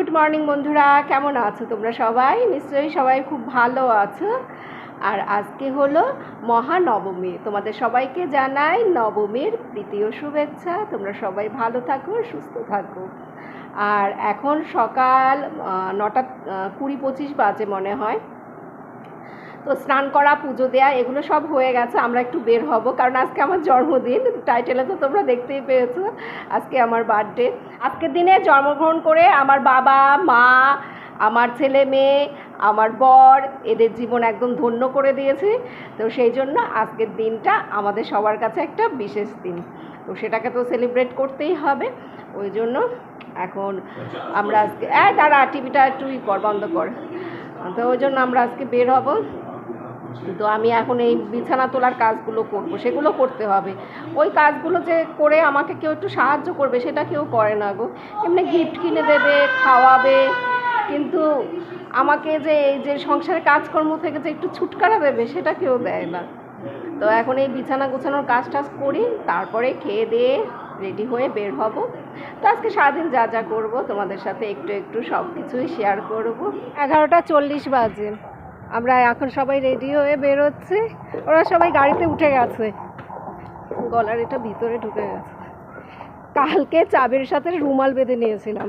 Good morning বন্ধুরা, কেমন আছো তোমরা সবাই? নিশ্চয়ই সবাই খুব ভালো আছো। আর আজকে হলো মহানবমী, তোমাদের সবাইকে জানাই নবমীর তৃতীয় শুভেচ্ছা। তোমরা সবাই ভালো থাকো, সুস্থ থাকো। আর এখন সকাল নটা কুড়ি পঁচিশ বাজে মনে হয়। তো স্নান করা, পুজো দেয়া, এগুলো সব হয়ে গেছে, আমরা একটু বের হব, কারণ আজকে আমার জন্মদিন টাইটেলে তো তোমরা দেখতেই পেয়েছ, আজকে আমার বার্থডে আজকের দিনে জন্মগ্রহণ করে আমার বাবা, মা, আমার ছেলে মেয়ে, আমার বর, এদের জীবন একদম ধন্য করে দিয়েছে, তো সেই জন্য আজকের দিনটা আমাদের সবার কাছে একটা বিশেষ দিন। তো সেটাকে তো সেলিব্রেট করতেই হবে, ওই জন্য এখন আমরা আজকে এই দাঁড়া টিভিটা একটু কর, বন্ধ কর। তো ওই জন্য আমরা আজকে বের হব। তো আমি এখন এই বিছানা তোলার কাজগুলো করব, সেগুলো করতে হবে। ওই কাজগুলো যে করে আমাকে কেউ একটু সাহায্য করবে, সেটা কেউ করে না গো। এমনি গিফট কিনে দেবে, খাওয়াবে, কিন্তু আমাকে যে এই যে সংসারের কাজকর্ম থেকে যে একটু ছুটকারা দেবে, সেটা কেউ দেয় না। তো এখন এই বিছানা গোছানোর কাজ টাজ করি, তারপরে খেয়ে দিয়ে রেডি হয়ে বের হব। তো আজকে সারাদিন যা যা করব, তোমাদের সাথে একটু একটু সব কিছুই শেয়ার করব। এগারোটা চল্লিশ বাজে। আমরা এখন সবাই রেডি হয়ে বেরোচ্ছি। ওরা সবাই গাড়িতে উঠে গেছে। গলার এটা ভিতরে ঢুকে গেছে। কালকে চাবির সাথে রুমাল বেঁধে নিয়েছিলাম।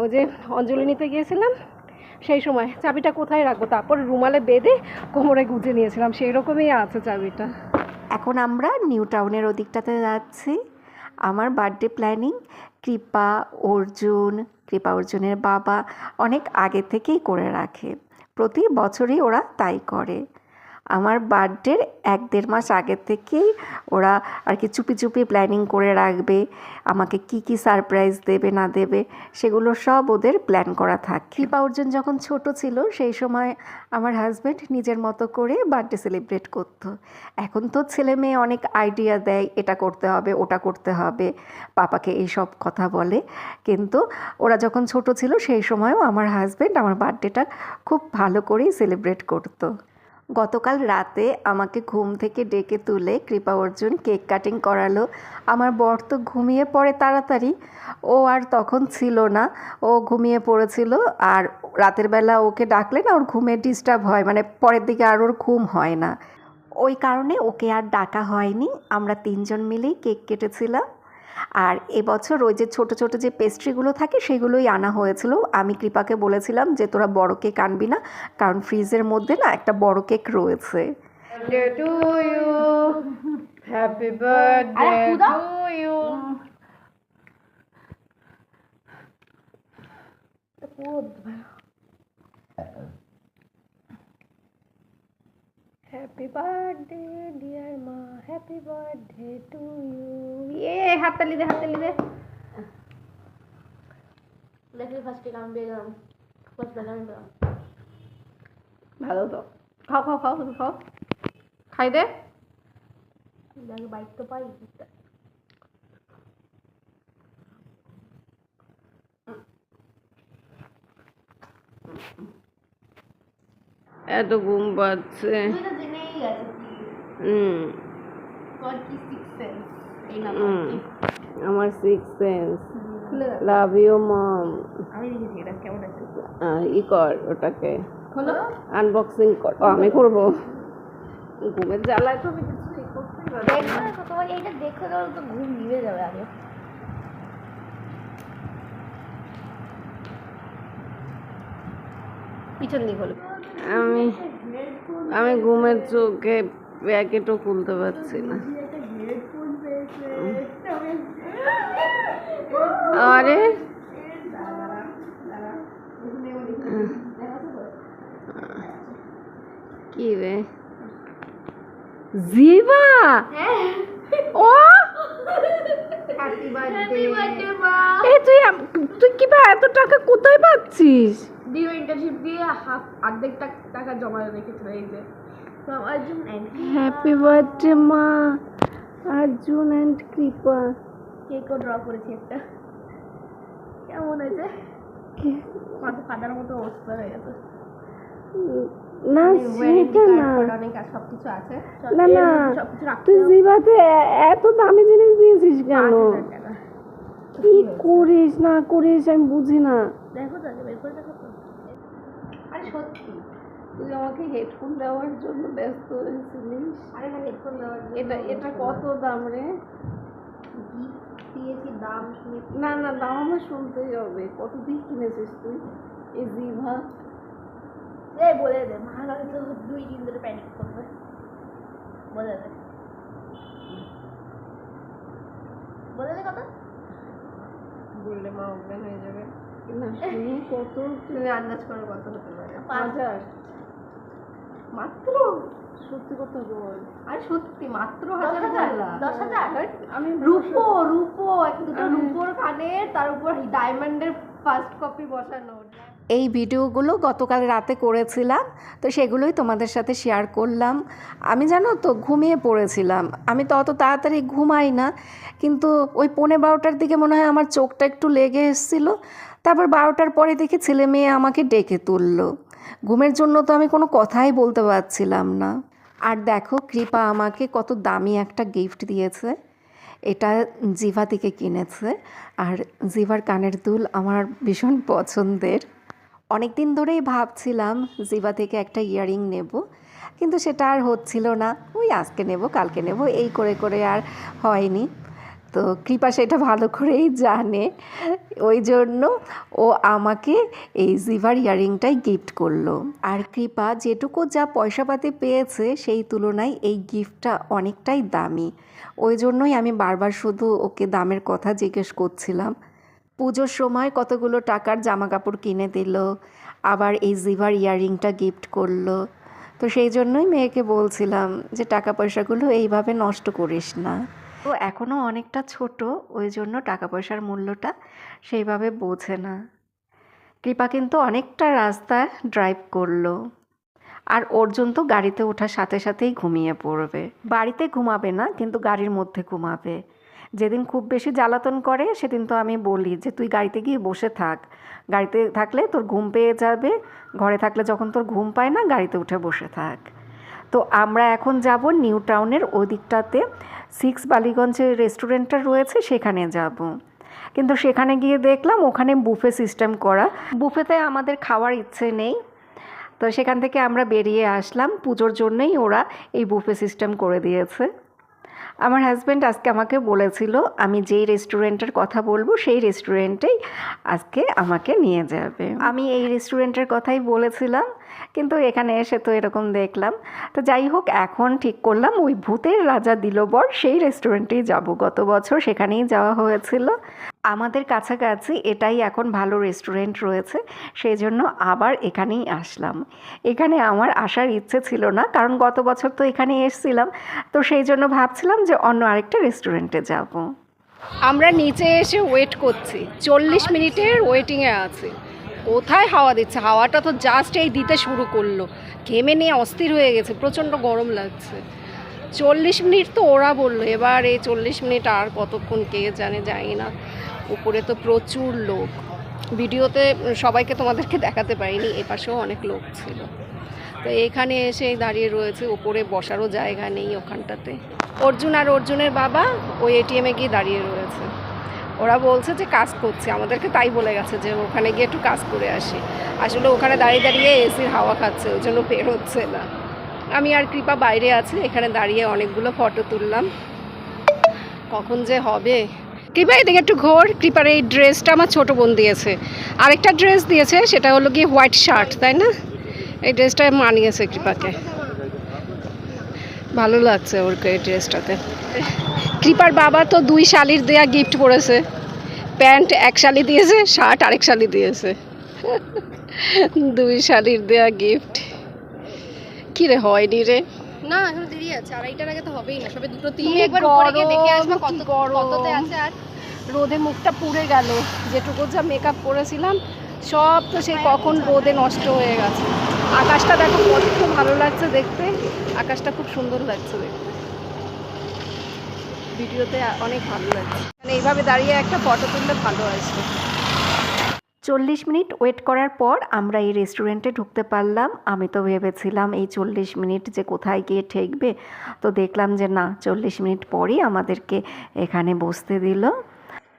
ওই যে অঞ্জলি নিতে গিয়েছিলাম, সেই সময় চাবিটা কোথায় রাখব? তারপর রুমালে বেঁধে কোমরে গুঁজে নিয়েছিলাম। সেই রকমই আছে চাবিটা। এখন আমরা নিউ টাউনের ওদিকটাতে যাচ্ছি। আমার বার্থডে প্ল্যানিং, কৃপা, অর্জুন, কৃপা অর্জুনের বাবা অনেক আগে থেকেই করে রাখে। প্রতি বছরই ওরা তাই করে। আমার বার্থডের এক দেড় মাস আগের থেকেই ওরা আর কি চুপি চুপি প্ল্যানিং করে রাখবে, আমাকে কি কি সারপ্রাইজ দেবে, না দেবে, সেগুলো সব ওদের প্ল্যান করা থাকে। কৃপা অর্জুন যখন ছোট ছিল, সেই সময় আমার হাজব্যান্ড নিজের মতো করে বার্থডে সেলিব্রেট করতো। এখন তো ছেলে মেয়ে অনেক আইডিয়া দেয়, এটা করতে হবে, ওটা করতে হবে, পাপাকে এইসব কথা বলে। কিন্তু ওরা যখন ছোট ছিল, সেই সময়ও আমার হাজব্যান্ড আমার বার্থডেটা খুব ভালো করেই সেলিব্রেট করতো। গতকাল রাতে আমাকে ঘুম থেকে ডেকে তুলে কৃপা অর্জুন কেক কাটিং করালো। আমার বর তো ঘুমিয়ে পড়ে তাড়াতাড়ি। ও আর তখন ছিল না। ও ঘুমিয়ে পড়েছিল আর রাতের বেলা ওকে ডাকলে না ওর ঘুমে ডিস্টার্ব হয়। মানে পরের দিকে আর ওর ঘুম হয় না। ওই কারণে ওকে আর ডাকা হয়নি। আমরা তিনজন মিলেই কেক কেটেছিলাম। আর এবছর ওই যে ছোট ছোট যে পেস্ট্রিগুলো থাকে সেগুলোই আনা হয়েছিল। আমি কৃপাকে বলেছিলাম যে তোরা বড় কেক আনবি না কারণ ফ্রিজের মধ্যে না একটা বড় কেক রয়েছে। To you. Happy birthday to Happy birthday, dear ma. Happy birthday to you. Yay! হাততালি দে হাততালি দে। দেখলি ফার্স্টে আমি বেরোলাম ফার্স্ট বেলা আমি বেরোলাম। ভালো তো। খাও খাও খাও তুমি খাও। খাই দে। বাইক তো পাই। এত ঘুম পাচ্ছে। আমার six sense love you mom ই কর ওটাকে। আনবক্সিং কর। আমি করব। ঘুমের জ্বালায় তো আমি কিছু তোমার এইটা দেখে তো ঘুম যাবে আগে। পিছন দিক হলো আমি আমি ঘুমের চোখে প্যাকেটও খুলতে পারছি না। আরে। কি রে? জিবা ও! এই তুই তুই কি বা এত টাকা কোথায় পাচ্ছিস? দিও ইন্টার্নশিপ দিয়ে হাফ অর্ধেক টাকা জমা রেখেছিল এই যে from Arjun and happy birthday মা অর্জুন অ্যান্ড কৃপা কেকও ড্র করেছি একটা। কেমন হয়েছে? মাথা ফাটার মতো অবস্থা হয়ে গেছে। না সেটা না। সবকিছু আছে। না, না। তুই জিবাতে এত দামি জিনিস দিয়েছিস কেন? কি করিস না করিস আমি বুঝি না। দেখো বের করে দেখো আরে সত্যি। তুই আমাকে হেডফোন দেওয়ার জন্য ব্যস্ত হয়েছিলিস? আরে না হেডফোন দেওয়ার এটা এটা কত দাম রে? দিয়েছি দাম শুনে। না না দাম আমার শুনতেই হবে। কত দিয়ে কিনেছিস তুই? এই জিভা। এই বলে দে মা তো দুই দিন ধরে প্যানিক করবে। বলে দে। বলে দে কথা। বললে মা অজ্ঞান হয়ে যাবে। না শুনি কত? তুমি আন্দাজ করো কত হতে পারে। হাজার। মাত্র? সত্যি কথা বল। আরে সত্যি মাত্র হাজার হাজার? দশ হাজার? আমি রূপো রূপো এক দুটো রূপোর কানের তার উপর ডায়মন্ডের ফার্স্ট কপি বসানো। এই ভিডিওগুলো গতকাল রাতে করেছিলাম তো সেগুলোই তোমাদের সাথে শেয়ার করলাম। আমি জানো তো ঘুমিয়ে পড়েছিলাম। আমি তো অত তাড়াতাড়ি ঘুমাই না কিন্তু ওই পৌনে বারোটার দিকে মনে হয় আমার চোখটা একটু লেগে এসেছিল। তারপর বারোটার পরে দেখি ছেলে মেয়ে আমাকে ডেকে তুললো। ঘুমের জন্য তো আমি কোনো কথাই বলতে পারছিলাম না। আর দেখো, কৃপা আমাকে কত দামি একটা গিফট দিয়েছে। এটা জিভা থেকে কিনেছে। আর জিভার কানের দুল আমার ভীষণ পছন্দের। অনেক দিন ধরেই ভাবছিলাম জিভা থেকে একটা ইয়ারিং নেব, কিন্তু সেটা আর হচ্ছিল না। ওই আজকে নেব, কালকে নেব, এই করে করে আর হয়নি। তো কৃপা সেটা ভালো করেই জানে। ওই জন্য ও আমাকে এই জিভার ইয়াররিংটাই গিফট করল। আর কৃপা যেটুকু যা পয়সাপাতি পেয়েছে, সেই তুলনায় এই গিফটটা অনেকটাই দামি। ওই জন্যই আমি বারবার শুধু ওকে দামের কথা জিজ্ঞেস করছিলাম। পুজোর সময় কতগুলো টাকার জামা কাপড় কিনে দিল, আবার এই জিভার ইয়াররিংটা গিফট করল। তো সেই জন্যই মেয়েকে বলছিলাম যে, টাকা পয়সাগুলো এইভাবে নষ্ট করিস না। তো এখনও অনেকটা ছোট, ওই জন্য টাকা পয়সার মূল্যটা সেইভাবে বোঝে না। কৃপা কিন্তু অনেকটা রাস্তা ড্রাইভ করল। আর অর্জুন তো গাড়িতে ওঠার সাথে সাথেই ঘুমিয়ে পড়বে। বাড়িতে ঘুমাবে না, কিন্তু গাড়ির মধ্যে ঘুমাবে। যেদিন খুব বেশি জ্বালাতন করে, সেদিন তো আমি বলি যে, তুই গাড়িতে গিয়ে বসে থাক। গাড়িতে থাকলে তোর ঘুম পেয়ে যাবে। ঘরে থাকলে যখন তোর ঘুম পায় না, গাড়িতে উঠে বসে থাক। তো আমরা এখন যাব নিউ টাউনের ওদিকটাতে। দিকটাতে সিক্স বালিগঞ্জে রেস্টুরেন্টটা রয়েছে, সেখানে যাব। কিন্তু সেখানে গিয়ে দেখলাম ওখানে বুফে সিস্টেম করা। বুফেতে আমাদের খাওয়ার ইচ্ছে নেই। তো সেখান থেকে আমরা বেরিয়ে আসলাম। পুজোর জন্যই ওরা এই বুফে সিস্টেম করে দিয়েছে। আমার হাজব্যান্ড আজকে আমাকে বলেছিল, আমি যেই রেস্টুরেন্টের কথা বলব, সেই রেস্টুরেন্টেই আজকে আমাকে নিয়ে যাবে। আমি এই রেস্টুরেন্টের কথাই বলেছিলাম, কিন্তু এখানে এসে তো এরকম দেখলাম। তো যাই হোক, এখন ঠিক করলাম, ওই ভূতের রাজা দিলবর সেই রেস্টুরেন্টেই যাব। গত বছর সেখানেই যাওয়া হয়েছিল। আমাদের কাছাকাছি এটাই এখন ভালো রেস্টুরেন্ট রয়েছে সেই জন্য আবার এখানেই আসলাম। এখানে আমার আসার ইচ্ছে ছিল না, কারণ গত বছর তো এখানে এসেছিলাম, তো সেই জন্য ভাবছিলাম যে অন্য আরেকটা রেস্টুরেন্টে যাব। আমরা নিচে এসে ওয়েট করছি, চল্লিশ মিনিটের ওয়েটিংয়ে আছি। কোথায় হাওয়া দিচ্ছে? হাওয়াটা তো জাস্ট এই দিতে শুরু করল। ঘেমে নিয়ে অস্থির হয়ে গেছে, প্রচণ্ড গরম লাগছে। চল্লিশ মিনিট তো ওরা বলল, এবার এই চল্লিশ মিনিট আর কতক্ষণ কে জানে জানি না। উপরে তো প্রচুর লোক। ভিডিওতে সবাইকে তোমাদেরকে দেখাতে পারিনি, এপাশেও অনেক লোক ছিল। তো এখানে এসে দাঁড়িয়ে রয়েছে ওপরে বসারও জায়গা নেই ওখানটাতে। অর্জুন আর অর্জুনের বাবা ওই এটিএমে গিয়ে দাঁড়িয়ে রয়েছে। ওরা বলছে যে কাজ করছে, আমাদেরকে তাই বলে গেছে যে ওখানে গিয়ে একটু কাজ করে আসি। আসলে ওখানে দাঁড়িয়ে দাঁড়িয়ে এসির হাওয়া খাচ্ছে, ওই জন্য বের হচ্ছে না। আমি আর কৃপা বাইরে আছি, এখানে দাঁড়িয়ে অনেকগুলো ফটো তুললাম। কখন যে হবে? কৃপা, এদিকে একটু ঘোর। কৃপার এই ড্রেসটা আমার ছোট বোন দিয়েছে। আরেকটা ড্রেস দিয়েছে, সেটা হলো গিয়ে হোয়াইট শার্ট তাই না? এই ড্রেসটা মানিয়েছে কৃপাকে। ভালো লাগছে ওর এই ড্রেসটাতে কৃপার বাবা তো দুই শালির দেয়া গিফট পড়েছে। প্যান্ট এক শালি দিয়েছে, শার্ট আরেক শালি দিয়েছে। দুই শালির দেয়া গিফট কি রে হয়নি রে? না এখন দেরি আছে। আড়াইটার আগে তো হবেই না সবে দুটো তিন একবার উপরে গিয়ে দেখে আসব কত। কততে আছে আর। রোদে মুখটা পুড়ে গেল যেটুকু যা মেকআপ করেছিলাম সব তো সেই কখন রোদে নষ্ট হয়ে গেছে। আকাশটা দেখো কত ভালো লাগছে দেখতে আকাশটা খুব সুন্দর লাগছে দেখতে। ভিডিওতে অনেক ভালো লাগছে। মানে এইভাবে দাঁড়িয়ে একটা ফটো তুললে ভালো আসবে চল্লিশ মিনিট ওয়েট করার পর আমরা এই রেস্টুরেন্টে ঢুকতে পারলাম। আমি তো ভেবেছিলাম এই চল্লিশ মিনিট যে কোথায় গিয়ে ঠেকবে। তো দেখলাম যে না, চল্লিশ মিনিট পরই আমাদেরকে এখানে বসতে দিল।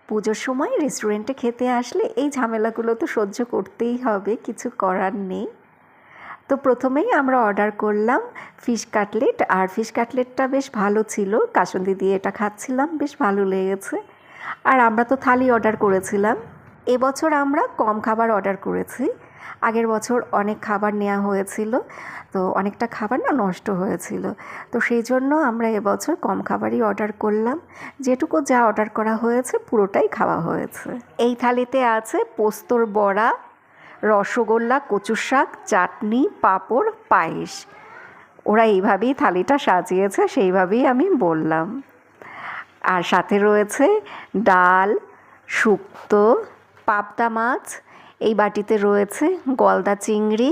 পুজোর সময় রেস্টুরেন্টে খেতে আসলে এই ঝামেলাগুলো তো সহ্য করতেই হবে, কিছু করার নেই। তো প্রথমেই আমরা অর্ডার করলাম ফিশ কাটলেট, আর ফিশ কাটলেটটা বেশ ভালো ছিল। কাসুন্দি দিয়ে এটা খাচ্ছিলাম, বেশ ভালো লেগেছে। আর আমরা তো থালি অর্ডার করেছিলাম। এবছর আমরা কম খাবার অর্ডার করেছি। আগের বছর অনেক খাবার নেওয়া হয়েছিল, তো অনেকটা খাবার না নষ্ট হয়েছিল। তো সেই জন্য আমরা এবছর কম খাবারই অর্ডার করলাম। যেটুকু যা অর্ডার করা হয়েছে পুরোটাই খাওয়া হয়েছে। এই থালিতে আছে পোস্তর বড়া, রসগোল্লা কচু শাক, চাটনি, পাঁপড়, পায়েস। ওরা এইভাবেই থালিটা সাজিয়েছে, সেইভাবেই আমি বললাম। আর সাথে রয়েছে ডাল, শুক্তো পাবদা মাছ, এই বাটিতে রয়েছে গলদা চিংড়ি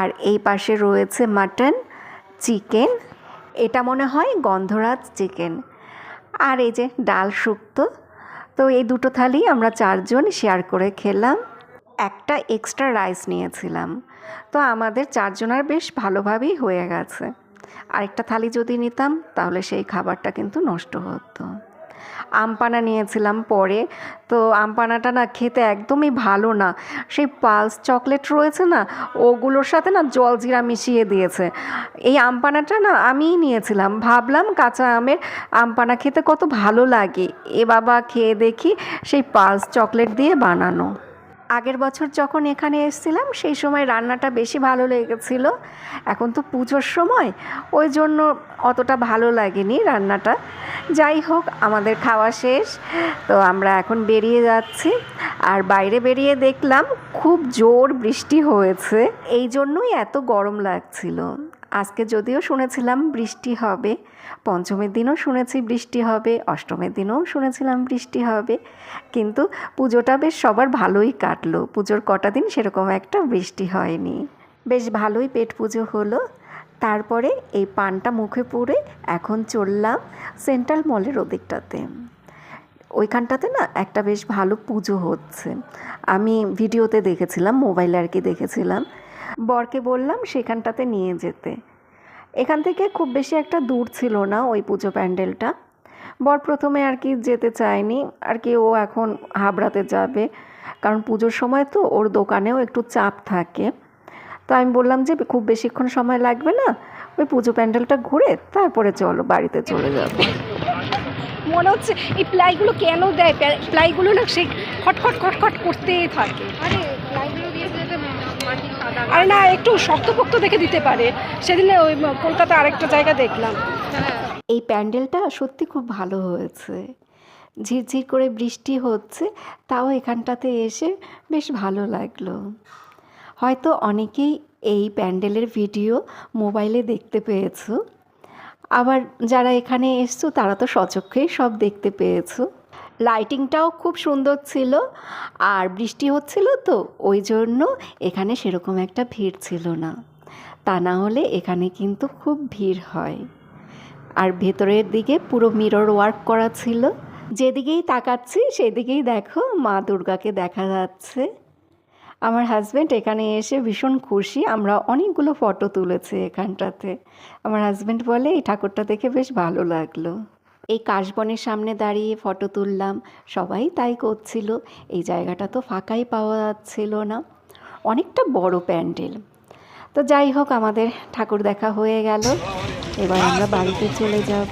আর এই পাশে রয়েছে মাটন, চিকেন। এটা মনে হয় গন্ধরাজ চিকেন। আর এই যে ডাল শুক্তো, তো এই দুটো থালি আমরা চারজন শেয়ার করে খেলাম। একটা এক্সট্রা রাইস নিয়েছিলাম, তো আমাদের চারজনের বেশ ভালোভাবেই হয়ে গেছে। আরেকটা থালি যদি নিতাম, তাহলে সেই খাবারটা কিন্তু নষ্ট হতো। আমপানা নিয়েছিলাম পরে। তো আমপানাটা না খেতে একদমই ভালো না। সেই পালস চকলেট রয়েছে না, ওগুলোর সাথে না জলজিরা মিশিয়ে দিয়েছে। এই আমপানাটা না আমিই নিয়েছিলাম। ভাবলাম কাঁচা আমের আমপানা খেতে কত ভালো লাগে। এ বাবা খেয়ে দেখি সেই পালস চকলেট দিয়ে বানানো। আগের বছর যখন এখানে এসেছিলাম, সেই সময় রান্নাটা বেশি ভালো লেগেছিল। এখন তো পুজোর সময়, ওই জন্য অতটা ভালো লাগেনি রান্নাটা। যাই হোক, আমাদের খাওয়া শেষ। তো আমরা এখন বেরিয়ে যাচ্ছি। আর বাইরে বেরিয়ে দেখলাম, খুব জোর বৃষ্টি হয়েছে। এই জন্যই এত গরম লাগছিল। আজকে যদিও শুনেছিলাম বৃষ্টি হবে, পঞ্চমীর দিনও শুনেছি বৃষ্টি হবে, অষ্টমীর দিনও শুনেছিলাম বৃষ্টি হবে, কিন্তু পুজোটা বেশ সবার ভালোই কাটলো। পুজোর কটা দিন সেরকম একটা বৃষ্টি হয়নি। বেশ ভালোই পেট পুজো হলো। তারপরে এই পানটা মুখে পুরে এখন চললাম সেন্ট্রাল মলের ওদিকটাতে। ওইখানটাতে না একটা বেশ ভালো পুজো হচ্ছে। আমি ভিডিওতে দেখেছিলাম, মোবাইলে আর কি দেখেছিলাম। বরকে বললাম সেখানটাতে নিয়ে যেতে। এখান থেকে খুব বেশি একটা দূর ছিল না ওই পুজো প্যান্ডেলটা। বর প্রথমে আর কি যেতে চায়নি, আর কি ও এখন হাবড়াতে যাবে। কারণ পুজোর সময় তো ওর দোকানেও একটু চাপ থাকে। তো আমি বললাম যে খুব বেশিক্ষণ সময় লাগবে না, ওই পুজো প্যান্ডেলটা ঘুরে তারপরে চলো বাড়িতে চলে যাব। মনে হচ্ছে এই প্লাইগুলো কেন দেয়? প্লাইগুলো না সেই খটখট খটখট করতেই থাকে। আরে আরে না, একটু শক্তপোক্ত দেখে দিতে পারে। সেদিন ওই কলকাতা আরেকটা জায়গা দেখলাম। এই প্যান্ডেলটা সত্যি খুব ভালো হয়েছে। ঝিরঝির করে বৃষ্টি হচ্ছে, তাও এখানটাতে এসে বেশ ভালো লাগল। হয়তো অনেকেই এই প্যান্ডেলের ভিডিও মোবাইলে দেখতে পেয়েছ। আবার যারা এখানে এসছো, তারা তো সচক্ষেই সব দেখতে পেয়েছ। লাইটিংটাও খুব সুন্দর ছিল আর বৃষ্টি হচ্ছিল তো, ওই জন্য এখানে সেরকম একটা ভিড় ছিল না। তা না হলে এখানে কিন্তু খুব ভিড় হয়। আর ভেতরের দিকে পুরো মিরর ওয়ার্ক করা ছিল। যেদিকেই তাকাচ্ছি সেদিকেই দেখো মা দুর্গাকে দেখা যাচ্ছে। আমার হাজব্যান্ড এখানে এসে ভীষণ খুশি, আমরা অনেকগুলো ফটো তুলেছি এখানটাতে। আমার হাজব্যান্ড বলে, এই ঠাকুরটা দেখে বেশ ভালো লাগল। এই কাশবনের সামনে দাঁড়িয়ে ফটো তুললাম। সবাই তাই করছিল। এই জায়গাটা তো ফাঁকাই পাওয়া যাচ্ছিল না। অনেকটা বড় প্যান্ডেল। তো যাই হোক, আমাদের ঠাকুর দেখা হয়ে গেল। এবার আমরা বাড়িতে চলে যাব।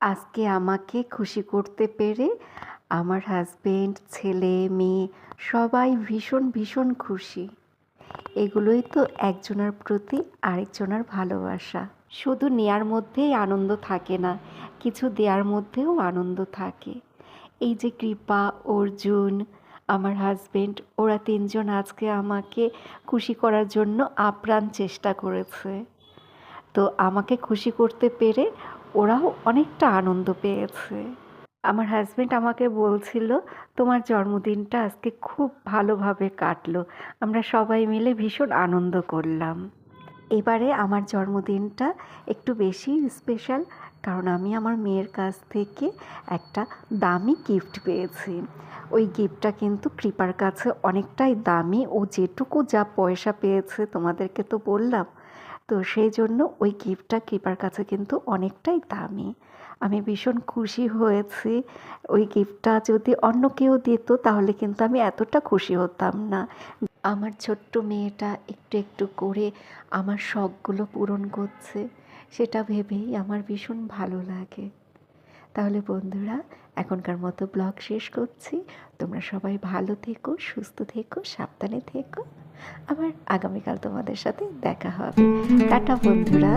আজকে আমাকে খুশি করতে পেরে আমার হাজবেন্ড ছেলে, মেয়ে, সবাই ভীষণ ভীষণ খুশি। এগুলোই তো একজনের প্রতি আরেকজনের ভালোবাসা। শুধু নেয়ার মধ্যেই আনন্দ থাকে না, কিছু দেওয়ার মধ্যেও আনন্দ থাকে। এই যে কৃপা, অর্জুন, আমার হাজবেন্ড ওরা তিনজন আজকে আমাকে খুশি করার জন্য আপ্রাণ চেষ্টা করেছে। তো আমাকে খুশি করতে পেরে ওরাও অনেকটা আনন্দ পেয়েছে। আমার হাজবেন্ড আমাকে বলছিল, তোমার জন্মদিনটা আজকে খুব ভালোভাবে কাটলো। আমরা সবাই মিলে ভীষণ আনন্দ করলাম। এবারে আমার জন্মদিনটা একটু বেশি স্পেশাল কারণ আমি আমার মেয়ের কাছ থেকে একটা দামি গিফট পেয়েছি। ওই গিফটটা কিন্তু কৃপার কাছে অনেকটাই দামি। ও যেটুকু যা পয়সা পেয়েছে, তোমাদেরকে তো বললাম, তো সেই জন্য ওই গিফটটা কৃপার কাছে কিন্তু অনেকটাই দামি। আমি ভীষণ খুশি হয়েছি। ওই গিফটটা যদি অন্য কেউ দিত, তাহলে কিন্তু আমি এতটা খুশি হতাম না। আমার ছোট্ট মেয়েটা একটু একটু করে আমার শখগুলো পূরণ করছে, সেটা ভেবেই আমার ভীষণ ভালো লাগে। তাহলে বন্ধুরা, এখনকার মতো ব্লগ শেষ করছি। তোমরা সবাই ভালো থেকো, সুস্থ থেকো, সাবধানে থেকো। আবার আগামীকাল তোমাদের সাথে দেখা হবে। টাটা বন্ধুরা।